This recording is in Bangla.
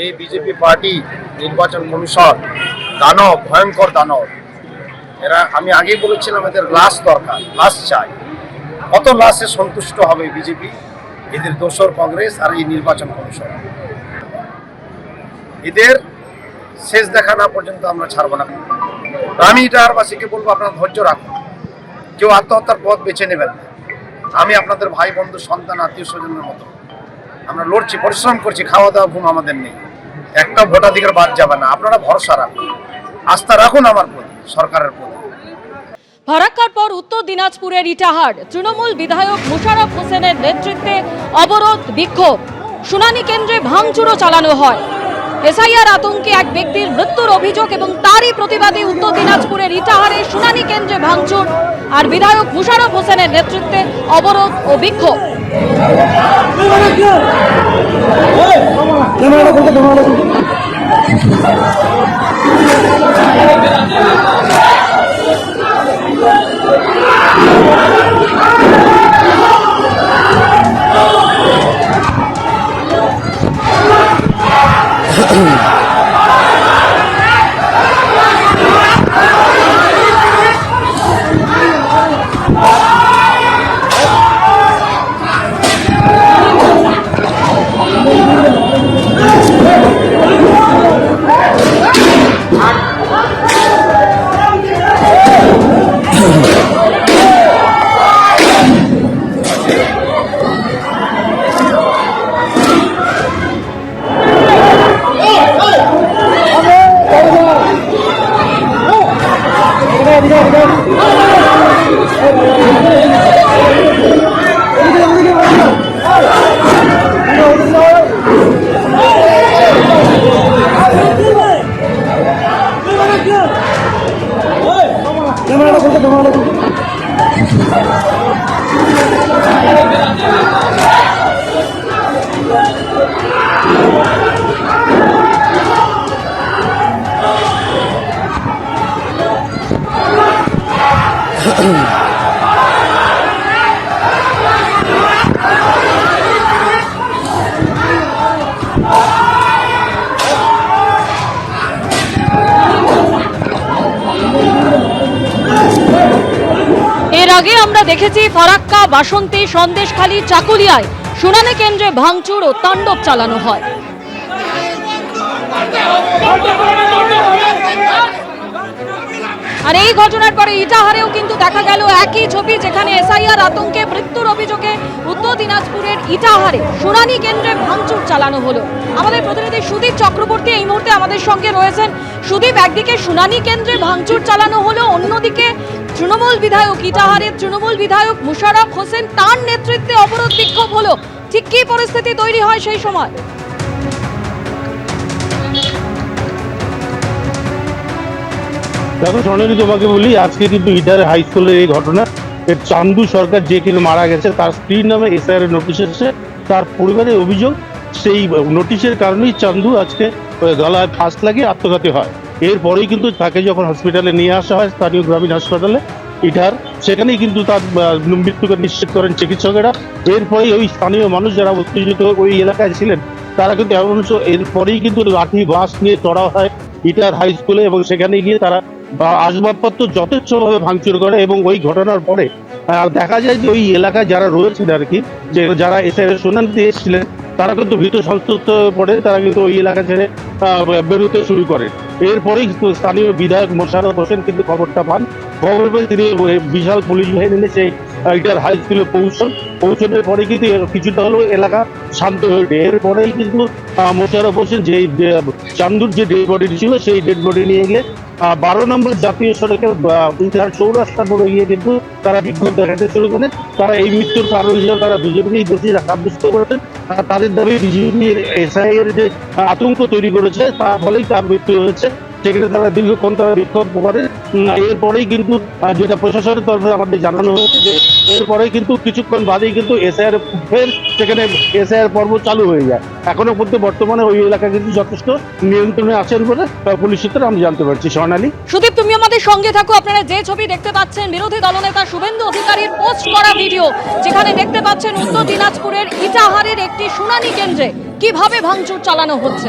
এই বিজেপি পার্টি নির্বাচন কমিশন, দানব, ভয়ঙ্কর দানব। এরা, আমি আগেই বলেছিলাম, এদের লাশ দরকার, লাশ চাই। কত লাশে সন্তুষ্ট হবে বিজেপি? এদের দোসর কংগ্রেস আর এই নির্বাচন কমিশন। এদের শেষ দেখা না পর্যন্ত আমরা ছাড়ব না। আমি ইটাহারবাসীকে বলব, আপনারা ধৈর্য রাখুন। কেউ আত্মহত্যার পথ বেছে নেবেন আমি আপনাদের ভাই, বন্ধু, সন্তান আত্মীয় স্বজনের মতো। আমরা লড়ছি, পরিশ্রম করছি খাওয়া দাওয়া ঘুম আমাদের নেই। একটা ভোটাধিকার বাদ যাবে না। আপনারা ভরসা রাখুন। আস্থা রাখুন আমার প্রতি, সরকারের প্রতি। ফারাক্কার পর উত্তর দিনাজপুরের ইটাহার। তৃণমূল বিধায়ক মুশারফ হোসেনের নেতৃত্বে অবরোধ, বিক্ষোভ। শুনানি কেন্দ্রে ভাঙচুরও চালানো হয়। এসআইআর আতঙ্কে এক ব্যক্তির মৃত্যুর অভিযোগ এবং তারই প্রতিবাদে উত্তর দিনাজপুরের ইটাহারে শুনানি কেন্দ্রে ভাঙচুর। আর বিধায়ক মুশারফ হোসেনের নেতৃত্বে অবরোধ ও বিক্ষোভ। এর Muito bom. আগে আমরা দেখেছি ফারাক্কা, বাসন্তী, সন্দেশখালী, চাকুলিয়ায় শুনানি কেন্দ্রে ভাঙচুর ও তাণ্ডব চালানো হয়। আর এই ঘটনার পরে ইটাহারেও কিন্তু দেখা গেল একই ছবি, যেখানে এসআইআর আতঙ্কে মৃত্যুর অভিযোগে উত্তর দিনাজপুরের ইটাহারে শুনানি কেন্দ্রে ভাঙচুর চালানো হলো। আমাদের প্রতিনিধি সুদীপ চক্রবর্তী এই মুহূর্তে আমাদের সঙ্গে রয়েছেন। সুদীপ, একদিকে শুনানি কেন্দ্রে ভাঙচুর চালানো হলো, অন্যদিকে তৃণমূল বিধায়ক ইটাহারের তৃণমূল বিধায়ক মুশারফ হোসেন তার নেতৃত্বে অবরোধ বিক্ষোভ হলো। ঠিক কি পরিস্থিতি তৈরি হয় সেই সময়? দেখো সোনালি তোমাকে বলি, আজকে কিন্তু ইটার হাই স্কুলের এই ঘটনা। চান্দু সরকার যে কিনা মারা গেছে, তার স্ত্রীর নামে এসআইআর নোটিশ এসেছে। তার পরিবারের অভিযোগ, সেই নোটিশের কারণেই চান্দু আজকে গলায় ফাঁস লাগিয়ে আত্মঘাতী হয়। এরপরেই কিন্তু তাকে যখন হসপিটালে নিয়ে আসা হয়, স্থানীয় গ্রামীণ হাসপাতালে, ইটার, সেখানেই কিন্তু তার মৃত্যুকে নিশ্চিত করেন চিকিৎসকেরা। এরপরেই ওই স্থানীয় মানুষ যারা উত্তেজিত ওই এলাকায় ছিলেন, তারা কিন্তু এমন এরপরেই কিন্তু লাঠি বাস নিয়ে চড়া হয় ইটার হাই স্কুলে এবং সেখানে গিয়ে তারা আসবাবপত্র যথেচ্ছভাবে ভাঙচুর করে এবং ওই ঘটনার পরে দেখা যায় যে ওই এলাকায় যারা রয়েছেন আর কি, যে যারা এসে শুনানিতে এসেছিলেন তারা কিন্তু ভীত সন্তুষ্ট পড়ে, তারা কিন্তু ওই এলাকা ছেড়ে বেরোতে শুরু করে। এরপরেই স্থানীয় বিধায়ক মোশারফ হোসেন কিন্তু খবরটা পান। খবর পেয়ে তিনি বিশাল পুলিশ বাহিনী সেই ইটার হাই স্কুলে পৌঁছন পৌঁছানোর পরে কিন্তু কিছুটা হলেও এলাকা শান্ত হয়ে ওঠে এরপরেই কিন্তু মোশারফ হোসেন যে চান্দুর যে ডেড বডি ছিল, সেই ডেড বডি নিয়ে গিয়ে বারো নম্বর জাতীয় সড়কের ইতিহার চৌরাস্তা পড়ে গিয়ে কিন্তু তারা বিক্ষোভ দেখাতে শুরু করেন। তারা এই মৃত্যুর কারণ হিসেবে তারা বিজেপিকেই দোষী সাব্যস্ত করেছেন। তাদের দাবি বিজেপির এসআই এর যে, আতঙ্ক তৈরি করেছে, তার ফলেই তার মৃত্যু হয়েছে। সেখানে তারা দীর্ঘক্ষণ তারা বিক্ষোভ করে? এরপরেই কিন্তু যেটা প্রশাসনের তরফে আমাদের জানানো হয়েছে যে এরপরেই কিন্তু কিছুক্ষণ বাদেই কিন্তু এসআইআর ফের সেখানে এসআইআর পর্ব চালু হয়ে যায়। এখনও পর্যন্ত বর্তমানে ওই এলাকা কিন্তু যথেষ্ট নিয়ন্ত্রণে আছেন বলে পুলিশ সূত্রে আমি জানতে পারছি। স্বর্ণালী? সুদীপ, তুমি আমাদের সঙ্গে থাকো। আপনারা যে ছবি দেখতে পাচ্ছেন, বিরোধী দলনেতা শুভেন্দু অধিকারীর পোস্ট করা ভিডিও, যেখানে দেখতে পাচ্ছেন উত্তর দিনাজপুরের ইটাহারের একটি শুনানি কেন্দ্রে কীভাবে ভাঙচুর চালানো হচ্ছে।